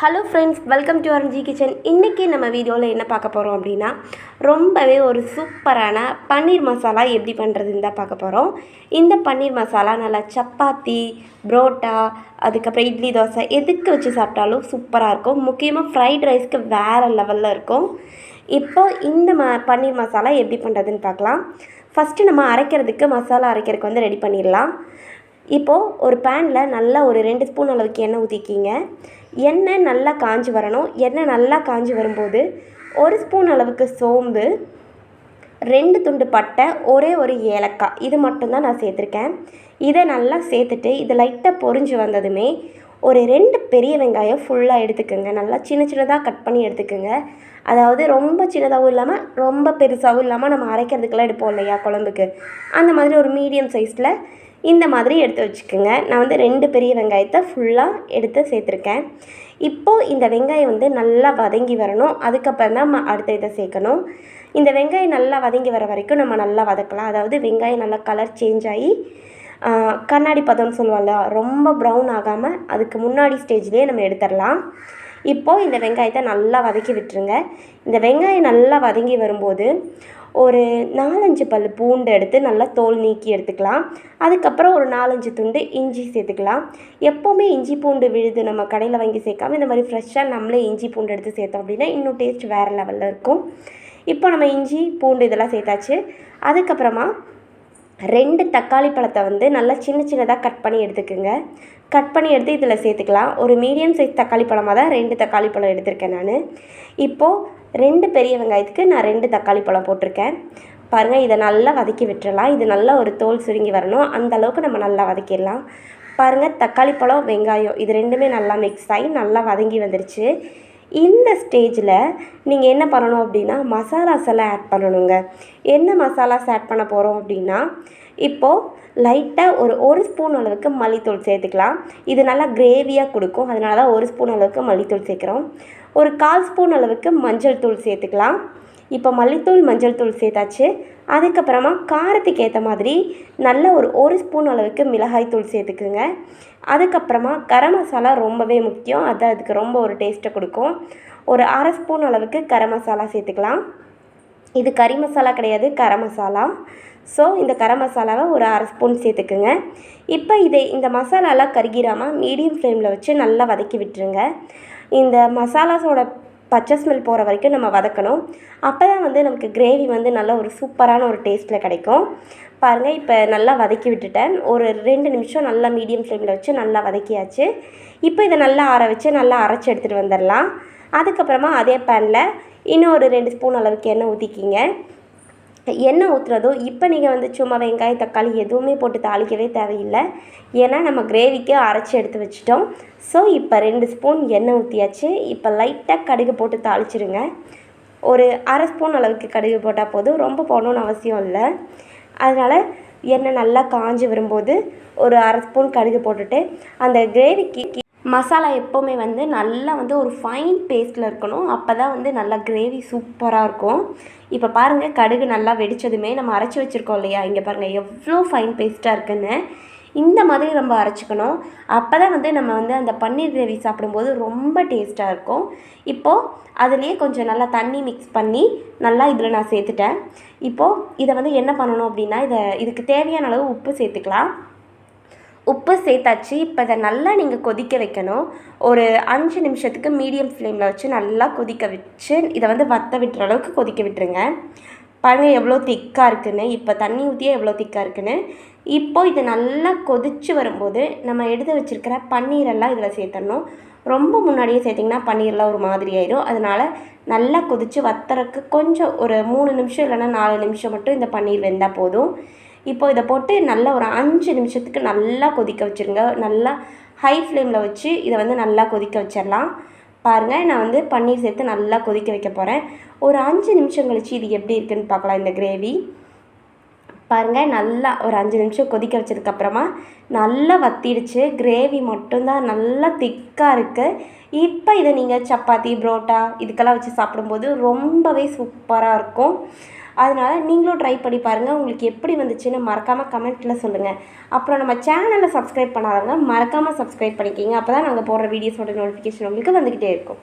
Hello friends welcome to R G kitchen இன்றைக்கி நம்ம வீடியோவில் என்ன பார்க்க போகிறோம் அப்படின்னா ரொம்பவே ஒரு சூப்பரான பன்னீர் மசாலா எப்படி பண்ணுறதுன்னு தான் பார்க்க போகிறோம் இந்த பன்னீர் மசாலா நல்லா சப்பாத்தி புரோட்டா அதுக்கப்புறம் இட்லி தோசை எதுக்கு வச்சு சாப்பிட்டாலும் சூப்பராக இருக்கும். முக்கியமாக ஃப்ரைட் ரைஸ்க்கு வேறு லெவலில் இருக்கும். இப்போ இந்த ம பன்னீர் மசாலா எப்படி பண்ணுறதுன்னு பார்க்கலாம். ஃபஸ்ட்டு நம்ம அரைக்கிறதுக்கு மசாலா அரைக்கிறதுக்கு வந்து ரெடி பண்ணிடலாம். இப்போது ஒரு பேனில் நல்லா ஒரு ரெண்டு ஸ்பூன் அளவுக்கு எண்ணெய் ஊற்றிக்கிங்க எண்ணெய் நல்லா காஞ்சி வரணும். எண்ணெய் நல்லா காஞ்சி வரும்போது ஒரு ஸ்பூன் அளவுக்கு சோம்பு ரெண்டு துண்டு பட்டை ஒரே ஒரு ஏலக்காய். இது மட்டும்தான் நான் சேர்த்துருக்கேன். இதை நல்லா சேர்த்துட்டு இது லைட்டாக பொரிஞ்சு வந்ததுமே ஒரு ரெண்டு பெரிய வெங்காயம் ஃபுல்லாக எடுத்துக்கோங்க. நல்லா சின்ன சின்னதாக கட் பண்ணி எடுத்துக்கோங்க. அதாவது ரொம்ப சின்னதாகவும் இல்லாமல் ரொம்ப பெருசாகவும் இல்லாமல் நம்ம அரைக்கிறதுக்கெல்லாம் எடுப்போம் இல்லையா குழம்புக்கு? அந்த மாதிரி ஒரு மீடியம் சைஸில் இந்த மாதிரி எடுத்து வச்சுக்கோங்க. நான் வந்து ரெண்டு பெரிய வெங்காயத்தை ஃபுல்லாக எடுத்து சேர்த்துருக்கேன். இப்போது இந்த வெங்காயம் வந்து நல்லா வதங்கி வரணும். அதுக்கப்புறம் தான் நம்ம அடுத்த இதை சேர்க்கணும். இந்த வெங்காயம் நல்லா வதங்கி வர வரைக்கும் நம்ம நல்லா வதக்கலாம். அதாவது வெங்காயம் நல்லா கலர் சேஞ்ச் ஆகி கண்ணாடி பதம்னு சொல்லுவாங்கல்ல ரொம்ப ப்ரௌன் ஆகாமல் அதுக்கு முன்னாடி ஸ்டேஜ்லேயே நம்ம எடுத்துடலாம். இப்போது இந்த வெங்காயத்தை நல்லா வதக்கி விட்டுருங்க. இந்த வெங்காயம் நல்லா வதங்கி வரும்போது ஒரு நாலஞ்சு பல் பூண்டு எடுத்து நல்லா தோல் நீக்கி எடுத்துக்கலாம். அதுக்கப்புறம் ஒரு நாலஞ்சு துண்டு இஞ்சி சேர்த்துக்கலாம். எப்போவுமே இஞ்சி பூண்டு விழுது நம்ம கடையில் வாங்கி சேர்க்காம இந்த மாதிரி ஃப்ரெஷ்ஷாக நம்மளே இஞ்சி பூண்டு எடுத்து சேர்த்தோம் அப்படின்னா இன்னும் டேஸ்ட் வேறு லெவலில் இருக்கும். இப்போ நம்ம இஞ்சி பூண்டு இதெல்லாம் சேர்த்தாச்சு. அதுக்கப்புறமா ரெண்டு தக்காளி பழத்தை வந்து நல்லா சின்ன சின்னதாக கட் பண்ணி எடுத்துக்கோங்க. கட் பண்ணி எடுத்து இதில் சேர்த்துக்கலாம். ஒரு மீடியம் சைஸ் தக்காளி பழமாக தான் ரெண்டு தக்காளி பழம் எடுத்திருக்கேன் நான். இப்போது ரெண்டு பெரிய வெங்காயத்துக்கு நான் ரெண்டு தக்காளி பழம் போட்டிருக்கேன். பாருங்கள் இதை நல்லா வதக்கி விட்டுறலாம். இது நல்லா ஒரு தோல் சுருங்கி வரணும். அந்த அளவுக்கு நம்ம நல்லா வதக்கிடலாம். பாருங்கள் தக்காளி பழம் வெங்காயம் இது ரெண்டுமே நல்லா மிக்ஸ் ஆகி நல்லா வதங்கி வந்துருச்சு. இந்த ஸ்டேஜில் நீங்கள் என்ன பண்ணணும் அப்படின்னா மசாலாஸ் எல்லாம் ஆட் பண்ணணுங்க. என்ன மசாலாஸ் ஆட் பண்ண போகிறோம் அப்படின்னா இப்போது லைட்டாக ஒரு ஒரு ஸ்பூன் அளவுக்கு மல்லித்தூள் சேர்த்துக்கலாம். இது நல்லா கிரேவியாக கொடுக்கும். அதனால தான் ஒரு ஸ்பூன் அளவுக்கு மல்லித்தூள் சேர்க்குறோம். ஒரு கால் ஸ்பூன் அளவுக்கு மஞ்சள் தூள் சேர்த்துக்கலாம். இப்போ மல்லித்தூள் மஞ்சள் தூள் சேர்த்தாச்சு. அதுக்கப்புறமா காரத்துக்கு ஏற்ற மாதிரி நல்ல ஒரு ஒரு ஸ்பூன் அளவுக்கு மிளகாய் தூள் சேர்த்துக்குங்க. அதுக்கப்புறமா கரம் மசாலா ரொம்பவே முக்கியம். அது அதுக்கு ரொம்ப ஒரு டேஸ்ட்டை கொடுக்கும். ஒரு அரை ஸ்பூன் அளவுக்கு கரம் மசாலா சேர்த்துக்கலாம். இது கறி மசாலா கிடையாது கரம் மசாலா. ஸோ இந்த கரம் மசாலாவை ஒரு அரை ஸ்பூன் சேர்த்துக்குங்க. இப்போ இதை இந்த மசாலாலாம் கருகிராமல் மீடியம் ஃப்ளேமில் வச்சு நல்லா வதக்கி விட்டுருங்க. இந்த மசாலாஸோட பச்சை ஸ்மெல் போகிற வரைக்கும் நம்ம வதக்கணும். அப்போ தான் வந்து நமக்கு கிரேவி வந்து நல்ல ஒரு சூப்பரான ஒரு டேஸ்ட்டில் கிடைக்கும். பாருங்கள் இப்போ நல்லா வதக்கி விட்டுட்டேன். ஒரு ரெண்டு நிமிஷம் நல்லா மீடியம் ஃப்ளேமில் வச்சு நல்லா வதக்கியாச்சு. இப்போ இதை நல்லா ஆற வச்சு நல்லா அரைச்சி எடுத்துகிட்டு வந்துடலாம். அதுக்கப்புறமா அதே பேனில் இன்னும் ஒரு ரெண்டு ஸ்பூன் அளவுக்கு எண்ணெய் ஊற்றிக்கிங்க எண்ணெய் ஊற்றுறதோ இப்போ நீங்கள் வந்து சும்மா வெங்காயம் தக்காளி எதுவுமே போட்டு தாளிக்கவே தேவையில்லை. ஏன்னா நம்ம கிரேவிக்கு அரைச்சி எடுத்து வச்சிட்டோம். ஸோ இப்போ ரெண்டு ஸ்பூன் எண்ணெய் ஊற்றியாச்சு இப்போ லைட்டாக கடுகு போட்டு தாளிச்சிருங்க. ஒரு அரை ஸ்பூன் அளவுக்கு கடுகு போட்டால் போதும். ரொம்ப போடணும்னு அவசியம் இல்லை. அதனால் எண்ணெய் நல்லா காஞ்சி வரும்போது ஒரு அரை ஸ்பூன் கடுகு போட்டுட்டு அந்த கிரேவிக்கு மசாலா எப்போவுமே வந்து நல்லா வந்து ஒரு ஃபைன் பேஸ்ட்டில் இருக்கணும். அப்போ தான் வந்து நல்லா கிரேவி சூப்பராக இருக்கும். இப்போ பாருங்கள் கடுகு நல்லா வெடித்ததுமே நம்ம அரைச்சி வச்சுருக்கோம் இல்லையா? இங்கே பாருங்கள் எவ்வளோ ஃபைன் பேஸ்ட்டாக இருக்குன்னு. இந்த மாதிரி நம்ம அரைச்சிக்கணும். அப்போ தான் வந்து நம்ம வந்து அந்த பன்னீர் கிரேவி சாப்பிடும்போது ரொம்ப டேஸ்ட்டாக இருக்கும். இப்போது அதுலேயே கொஞ்சம் நல்லா தண்ணி மிக்ஸ் பண்ணி நல்லா இதில் நான் சேர்த்துட்டேன். இப்போது இதை வந்து என்ன பண்ணணும் அப்படின்னா இதை இதுக்கு தேவையான அளவு உப்பு சேர்த்துக்கலாம். உப்பு சேர்த்தாச்சு. இப்போ இதை நல்லா நீங்கள் கொதிக்க வைக்கணும். ஒரு அஞ்சு நிமிஷத்துக்கு மீடியம் ஃப்ளேமில் வச்சு நல்லா கொதிக்க வச்சு இதை வந்து வத்த விட்டுற அளவுக்கு கொதிக்க விட்டுருங்க. பாருங்கள் எவ்வளோ திக்காக இருக்குன்னு. இப்போ தண்ணி ஊற்றியே எவ்வளோ திக்காக இருக்குன்னு. இப்போது இது நல்லா கொதித்து வரும்போது நம்ம எடுத்து வச்சுருக்கிற பன்னீரெல்லாம் இதில் சேர்த்துடணும். ரொம்ப முன்னாடியே சேர்த்திங்கன்னா பன்னீர்லாம் ஒரு மாதிரி ஆயிடும் அதனால் நல்லா கொதித்து வத்துறதுக்கு கொஞ்சம் ஒரு மூணு நிமிஷம் இல்லைன்னா நாலு நிமிஷம் மட்டும் இந்த பன்னீர் வெந்தால் போதும். இப்போ இதை போட்டு நல்லா ஒரு அஞ்சு நிமிஷத்துக்கு நல்லா கொதிக்க வச்சுருங்க. நல்லா ஹை ஃப்ளேமில் வச்சு இதை வந்து நல்லா கொதிக்க வச்சிடலாம். பாருங்கள் நான் வந்து பன்னீர் சேர்த்து நல்லா கொதிக்க வைக்க போகிறேன் ஒரு அஞ்சு நிமிஷம் கழித்து இது எப்படி இருக்குன்னு பார்க்கலாம் இந்த கிரேவி பாருங்கள் நல்லா ஒரு அஞ்சு நிமிஷம் கொதிக்க வச்சதுக்கப்புறமா நல்லா வத்திடுச்சு. கிரேவி மட்டும்தான் நல்லா திக்காக இருக்குது இப்போ இதை நீங்கள் சப்பாத்தி புரோட்டா இதுக்கெல்லாம் வச்சு சாப்பிடும்போது ரொம்பவே சூப்பராக இருக்கும். அதனால் நீங்களும் ட்ரை பண்ணி பாருங்கள் உங்களுக்கு எப்படி வந்துச்சுன்னு மறக்காமல் கமெண்ட்டில் சொல்லுங்கள் அப்புறம் நம்ம சேனலை சப்ஸ்கிரைப் பண்ணாதவங்க மறக்காமல் சப்ஸ்கிரைப் பண்ணிக்கிங்க. அப்போ தான் நாங்கள் போடுற வீடியோஸோட நோட்டிஃபிகேஷன் உங்களுக்கு வந்துக்கிட்டே இருக்கும்.